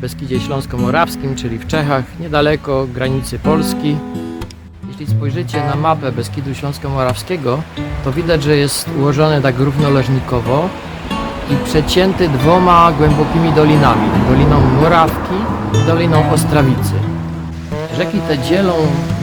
Beskidzie Śląsko-Morawskim, czyli w Czechach, niedaleko granicy Polski. Jeśli spojrzycie na mapę Beskidu Śląsko-Morawskiego, to widać, że jest ułożony tak równoleżnikowo i przecięty dwoma głębokimi dolinami. Doliną Morawki i Doliną Ostrawicy. Rzeki te dzielą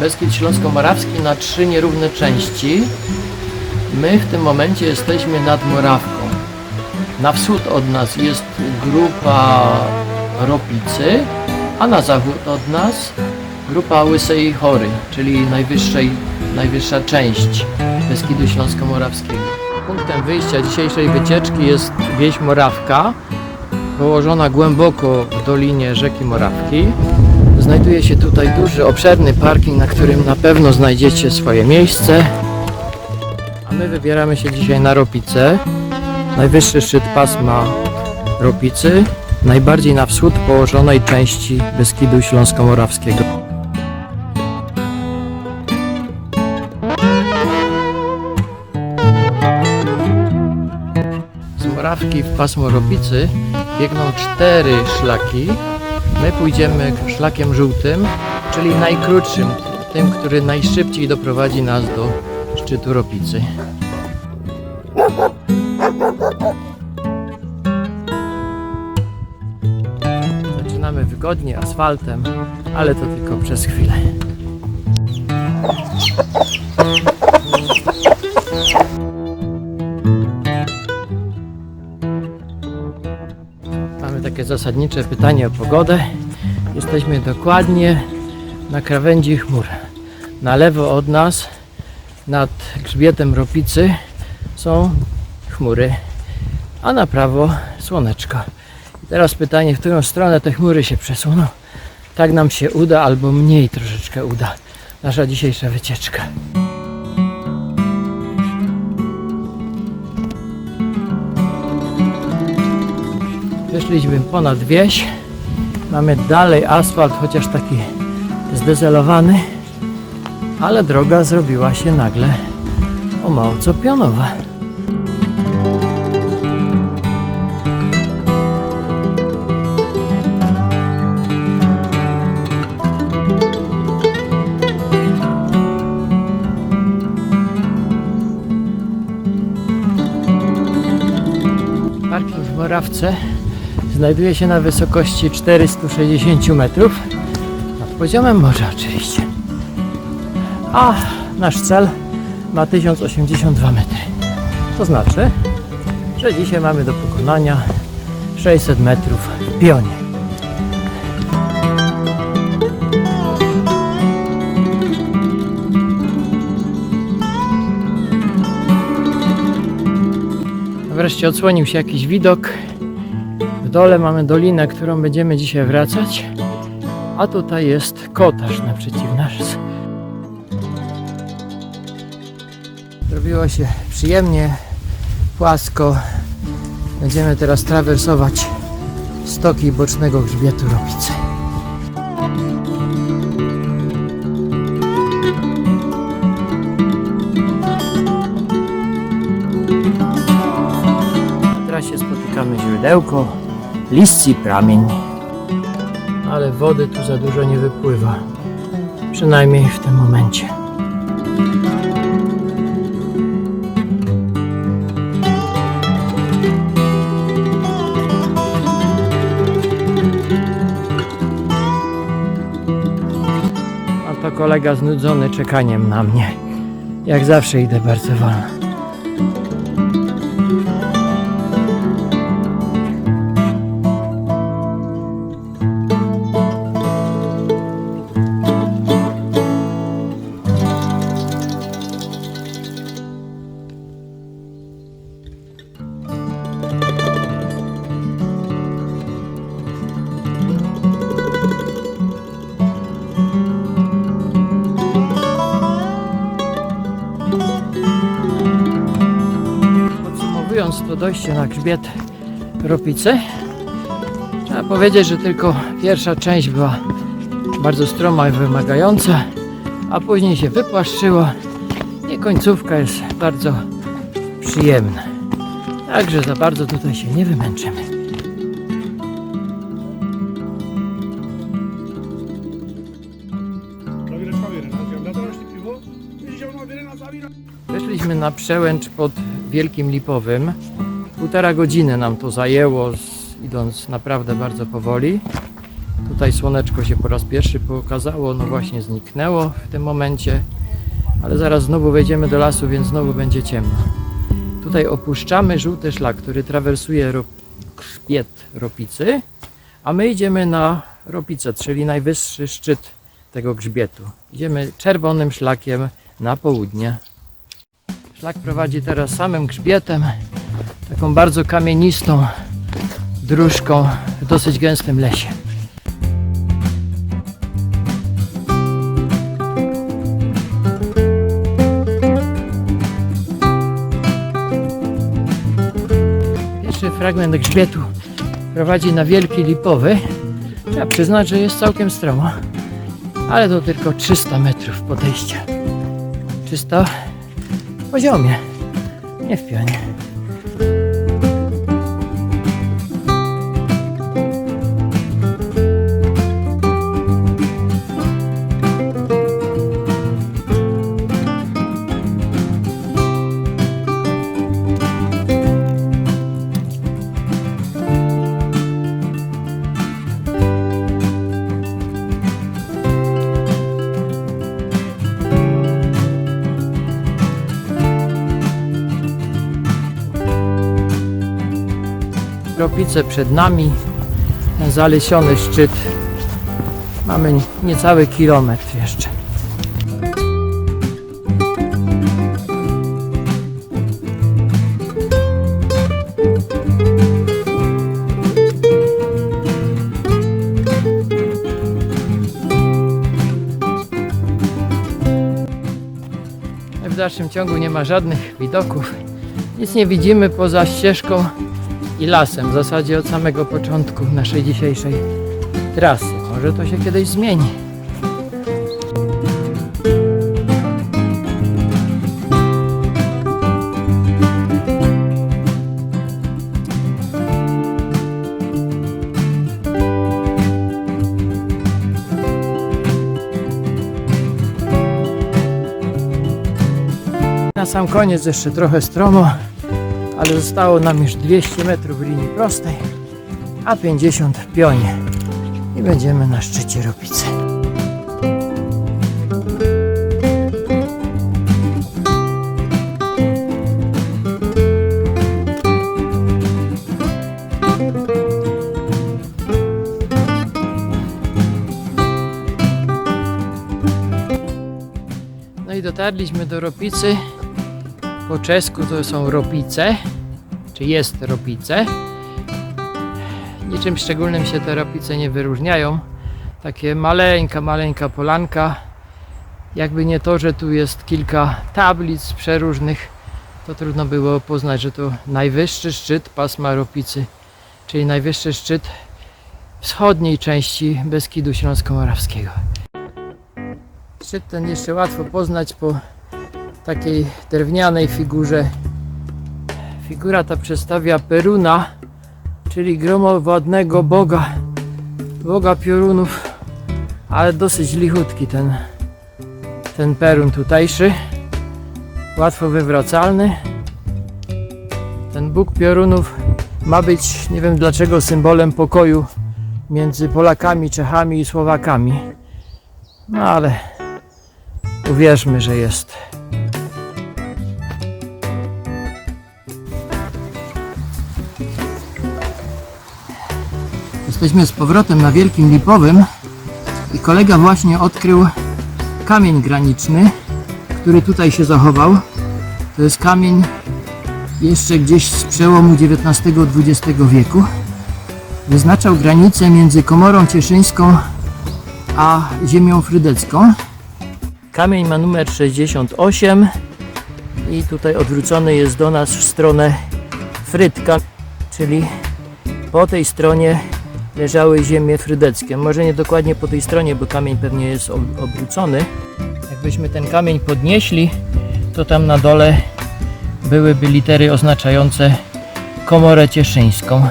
Beskid Śląsko-Morawski na trzy nierówne części. My w tym momencie jesteśmy nad Morawką. Na wschód od nas jest grupa Ropicy, a na zachód od nas grupa Łysej Chory, czyli najwyższej, najwyższa część Beskidu Śląsko-Morawskiego. Punktem wyjścia dzisiejszej wycieczki jest wieś Morawka, położona głęboko w dolinie rzeki Morawki. Znajduje się tutaj duży, obszerny parking, na którym na pewno znajdziecie swoje miejsce. A my wybieramy się dzisiaj na Ropicę. Najwyższy szczyt pasma Ropicy, najbardziej na wschód położonej części Beskidu Śląsko-Morawskiego. Z Morawki w pasmo Ropicy biegną cztery szlaki. My pójdziemy szlakiem żółtym, czyli najkrótszym, tym, który najszybciej doprowadzi nas do szczytu Ropicy. Wygodnie asfaltem, ale to tylko przez chwilę. Mamy takie zasadnicze pytanie o pogodę. Jesteśmy dokładnie na krawędzi chmur. Na lewo od nas, nad grzbietem Ropicy, są chmury, a na prawo słoneczko. Teraz pytanie, w którą stronę te chmury się przesuną. Tak nam się uda, albo mniej troszeczkę uda. Nasza dzisiejsza wycieczka. Wyszliśmy ponad wieś. Mamy dalej asfalt, chociaż taki zdezelowany, ale droga zrobiła się nagle o mało co pionowa. Znajduje się na wysokości 460 metrów nad poziomem morza oczywiście. A nasz cel ma 1082 metry. To znaczy, że dzisiaj mamy do pokonania 600 metrów w pionie. Wreszcie odsłonił się jakiś widok. Dole mamy dolinę, którą będziemy dzisiaj wracać, a tutaj jest kotarz naprzeciw nas. Zrobiło się przyjemnie, płasko. Będziemy teraz trawersować stoki bocznego grzbietu Ropicy. W trasie spotykamy źródełko, listci pramień. Ale wody tu za dużo nie wypływa. Przynajmniej w tym momencie. A to kolega znudzony czekaniem na mnie. Jak zawsze idę bardzo wolno. Grzbiet Ropicy, trzeba powiedzieć, że tylko pierwsza część była bardzo stroma i wymagająca, a później się wypłaszczyło i końcówka jest bardzo przyjemne. Także za bardzo tutaj się nie wymęczymy. Weszliśmy na przełęcz pod Wielkim Lipowym. Półtora godziny nam to zajęło, idąc naprawdę bardzo powoli. Tutaj słoneczko się po raz pierwszy pokazało, no właśnie zniknęło w tym momencie, ale zaraz znowu wejdziemy do lasu, więc znowu będzie ciemno. Tutaj opuszczamy żółty szlak, który trawersuje ro- grzbiet Ropicy, a my idziemy na Ropicę, czyli najwyższy szczyt tego grzbietu. Idziemy czerwonym szlakiem na południe. Szlak prowadzi teraz samym grzbietem, taką bardzo kamienistą dróżką w dosyć gęstym lesie. Pierwszy fragment grzbietu prowadzi na Wielki Lipowy. Trzeba przyznać, że jest całkiem stromo, ale to tylko 300 metrów podejścia. 300 w poziomie, nie w pionie. Ropice przed nami, zalesiony szczyt. Mamy niecały kilometr jeszcze. W dalszym ciągu nie ma żadnych widoków. Nic nie widzimy poza ścieżką i lasem, w zasadzie od samego początku naszej dzisiejszej trasy. Może to się kiedyś zmieni. Na sam koniec jeszcze trochę stromo, ale zostało nam już 200 metrów linii prostej, a 50 w pionie. I będziemy na szczycie Ropicy. No i dotarliśmy do Ropicy. Po czesku to są Ropice, czy jest Ropice. Niczym szczególnym się te Ropice nie wyróżniają. Takie maleńka, maleńka polanka. Jakby nie to, że tu jest kilka tablic przeróżnych, to trudno było poznać, że to najwyższy szczyt pasma Ropicy, czyli najwyższy szczyt wschodniej części Beskidu Śląsko-Morawskiego. Szczyt ten jeszcze łatwo poznać po takiej drewnianej figurze. Figura ta przedstawia Peruna, czyli gromowładnego boga, boga piorunów, ale dosyć lichutki ten, ten Perun tutejszy, łatwo wywracalny. Ten bóg piorunów ma być, nie wiem dlaczego, symbolem pokoju między Polakami, Czechami i Słowakami. No ale uwierzmy, że jest. Jesteśmy z powrotem na Wielkim Lipowym i kolega właśnie odkrył kamień graniczny, który tutaj się zachował. To jest kamień jeszcze gdzieś z przełomu XIX-XX wieku. Wyznaczał granicę między Komorą Cieszyńską a ziemią frydecką. Kamień ma numer 68 i tutaj odwrócony jest do nas w stronę Frydka, czyli po tej stronie leżały ziemie frydeckie. Może nie dokładnie po tej stronie, bo kamień pewnie jest ob- obrócony. Jakbyśmy ten kamień podnieśli, to tam na dole byłyby litery oznaczające komorę cieszyńską.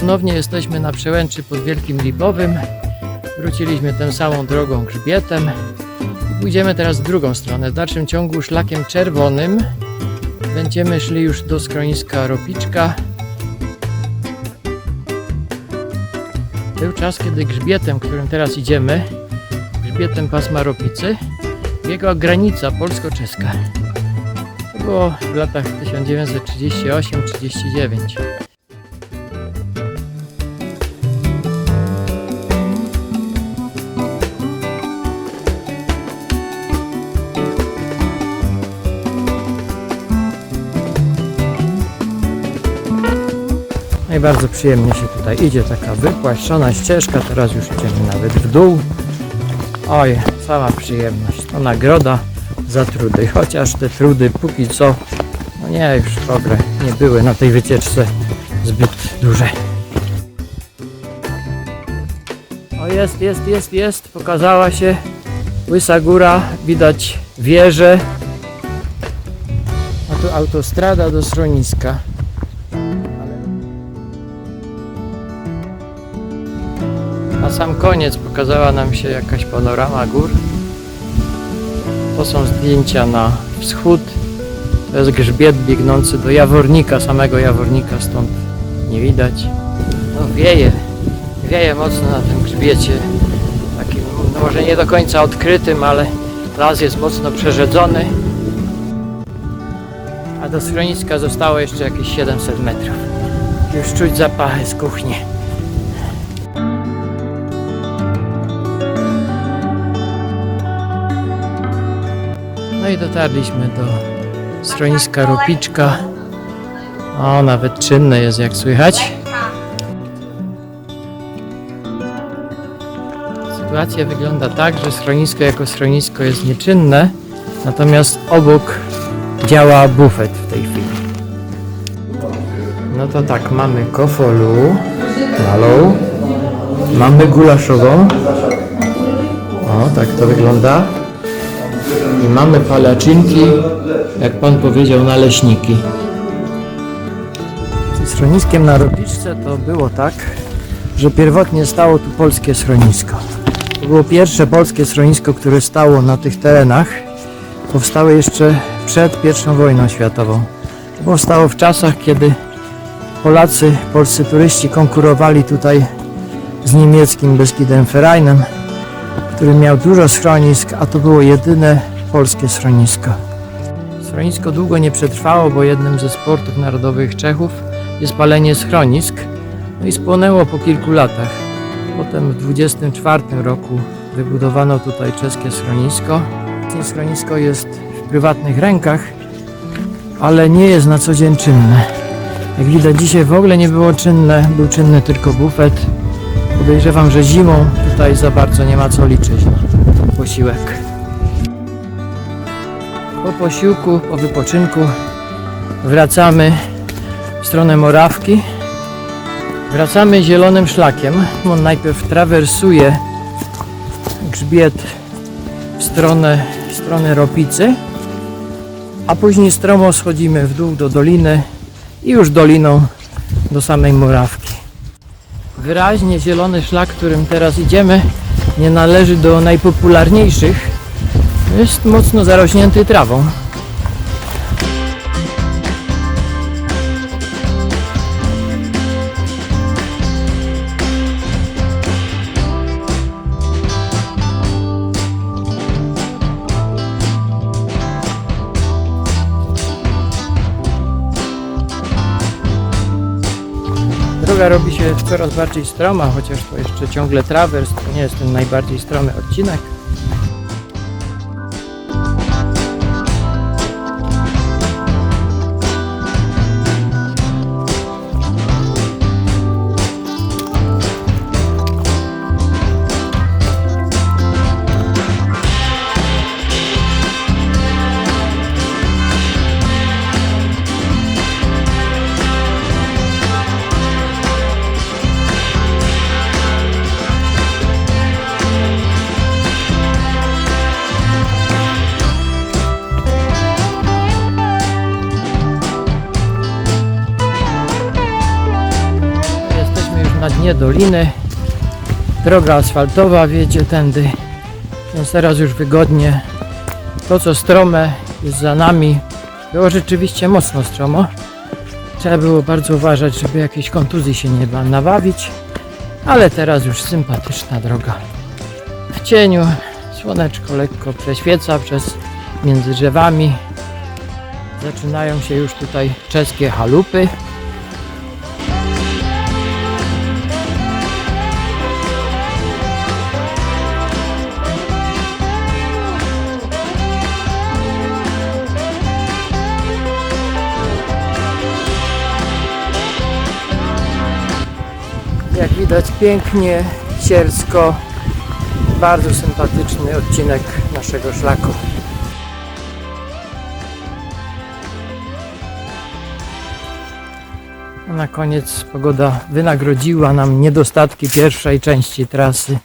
Ponownie jesteśmy na przełęczy pod Wielkim Lipowym. Wróciliśmy tą samą drogą grzbietem. Pójdziemy teraz w drugą stronę. W dalszym ciągu szlakiem czerwonym będziemy szli już do schroniska Ropiczka. Był czas, kiedy grzbietem, którym teraz idziemy, grzbietem pasma Ropicy, biegła granica polsko-czeska. To było w latach 1938-39. Bardzo przyjemnie się tutaj idzie, taka wypłaszczona ścieżka, teraz już idziemy nawet w dół. Oj, sama przyjemność, to nagroda za trudy, chociaż te trudy póki co, no nie, już w ogóle nie były na tej wycieczce zbyt duże. O jest, jest, jest, jest, pokazała się Łysa Góra, widać wieże. A tu autostrada do schroniska. Na sam koniec pokazała nam się jakaś panorama gór. To są zdjęcia na wschód. To jest grzbiet biegnący do Jawornika, samego Jawornika, stąd nie widać. No wieje, wieje mocno na tym grzbiecie. Takim, no może nie do końca odkrytym, ale las jest mocno przerzedzony. A do schroniska zostało jeszcze jakieś 700 metrów. Już czuć zapachy z kuchni. I dotarliśmy do schroniska Ropiczka. O, nawet czynne jest jak słychać. Sytuacja wygląda tak, że schronisko jako schronisko jest nieczynne, natomiast obok działa bufet w tej chwili. No to tak, mamy kofolu, malą, mamy gulaszową. O, tak to wygląda. I mamy palaczynki, jak pan powiedział, naleśniki. Ze schroniskiem na Ropiczce to było tak, że pierwotnie stało tu polskie schronisko. To było pierwsze polskie schronisko, które stało na tych terenach. Powstało jeszcze przed I wojną światową. To powstało w czasach, kiedy Polacy, polscy turyści konkurowali tutaj z niemieckim Beskidem Ferajnem, który miał dużo schronisk, a to było jedyne polskie schronisko. Schronisko długo nie przetrwało, bo jednym ze sportów narodowych Czechów jest palenie schronisk. No i spłonęło po kilku latach. Potem w 24 roku wybudowano tutaj czeskie schronisko. Obecnie Schronisko jest w prywatnych rękach, ale nie jest na co dzień czynne. Jak widać dzisiaj w ogóle nie było czynne, był czynny tylko bufet. Podejrzewam, że zimą tutaj za bardzo nie ma co liczyć na posiłek. Po posiłku, po wypoczynku wracamy w stronę Morawki. Wracamy zielonym szlakiem. On najpierw trawersuje grzbiet w stronę, w stronę Ropicy, a później stromo schodzimy w dół do doliny i już doliną do samej Morawki. Wyraźnie zielony szlak, którym teraz idziemy, nie należy do najpopularniejszych. Jest mocno zarośnięty trawą. Droga robi się coraz bardziej stroma, chociaż to jeszcze ciągle trawers, to nie jest ten najbardziej stromy odcinek. Południe doliny. Droga asfaltowa wiedzie tędy, więc teraz już wygodnie. To co strome jest za nami. Było rzeczywiście mocno stromo. Trzeba było bardzo uważać, żeby jakiejś kontuzji się nie ba- nabawić. Ale teraz już sympatyczna droga. W cieniu słoneczko lekko prześwieca przez między drzewami. Zaczynają się już tutaj czeskie halupy. Jak widać pięknie, siersko, bardzo sympatyczny odcinek naszego szlaku. Na koniec pogoda wynagrodziła nam niedostatki pierwszej części trasy.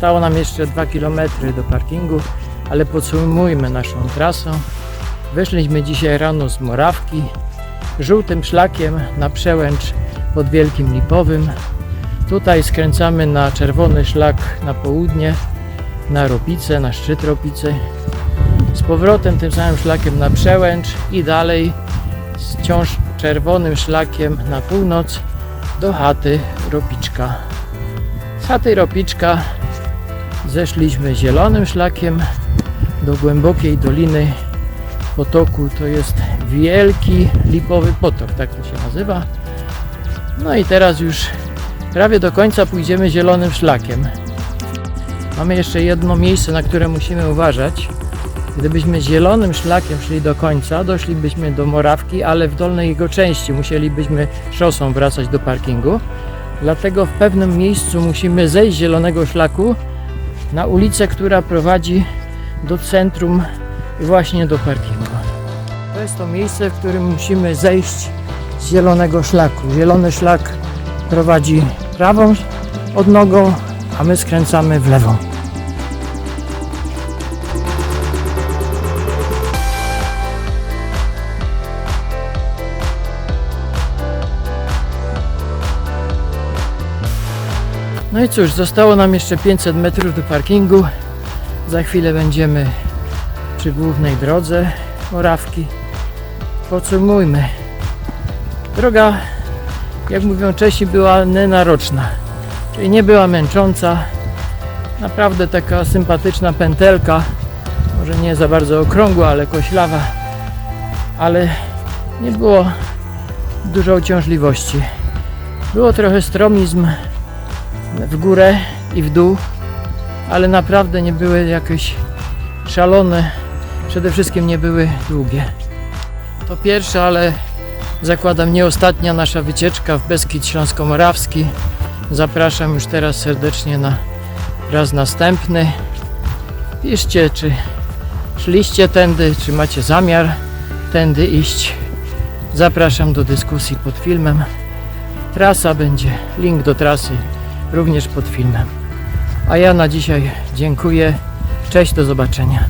Zostało nam jeszcze 2 km do parkingu, ale podsumujmy naszą trasę. Wyszliśmy dzisiaj rano z Morawki, żółtym szlakiem na przełęcz pod Wielkim Lipowym. Tutaj skręcamy na czerwony szlak na południe, na Ropice, na szczyt Ropicy. Z powrotem tym samym szlakiem na przełęcz i dalej wciąż czerwonym szlakiem na północ do chaty Ropiczka. Z chaty Ropiczka Zeszliśmy zielonym szlakiem do głębokiej doliny potoku. To jest wielki lipowy potok, tak to się nazywa. No i teraz już prawie do końca pójdziemy zielonym szlakiem. Mamy jeszcze jedno miejsce, na które musimy uważać. Gdybyśmy zielonym szlakiem szli do końca, doszlibyśmy do Morawki, ale w dolnej jego części musielibyśmy szosą wracać do parkingu. Dlatego w pewnym miejscu musimy zejść z zielonego szlaku na ulicę, która prowadzi do centrum i właśnie do parkingu. To jest to miejsce, w którym musimy zejść z zielonego szlaku. Zielony szlak prowadzi prawą odnogą, a my skręcamy w lewą. No i cóż, zostało nam jeszcze 500 metrów do parkingu. Za chwilę będziemy przy głównej drodze Morawki. Podsumujmy. Droga, jak mówią Czesi, była nenaroczna, czyli nie była męcząca. Naprawdę taka sympatyczna pętelka, może nie za bardzo okrągła, ale koślawa, ale nie było dużo uciążliwości. Było trochę stromizm, w górę i w dół, ale naprawdę nie były jakieś szalone, przede wszystkim nie były długie. To pierwsza, ale zakładam nie ostatnia nasza wycieczka w Beskid Śląsko-Morawski. Zapraszam już teraz serdecznie na raz następny. Piszcie, czy szliście tędy, czy macie zamiar tędy iść. Zapraszam do dyskusji pod filmem. Trasa będzie, link do trasy również pod filmem. A ja na dzisiaj dziękuję. Cześć, do zobaczenia.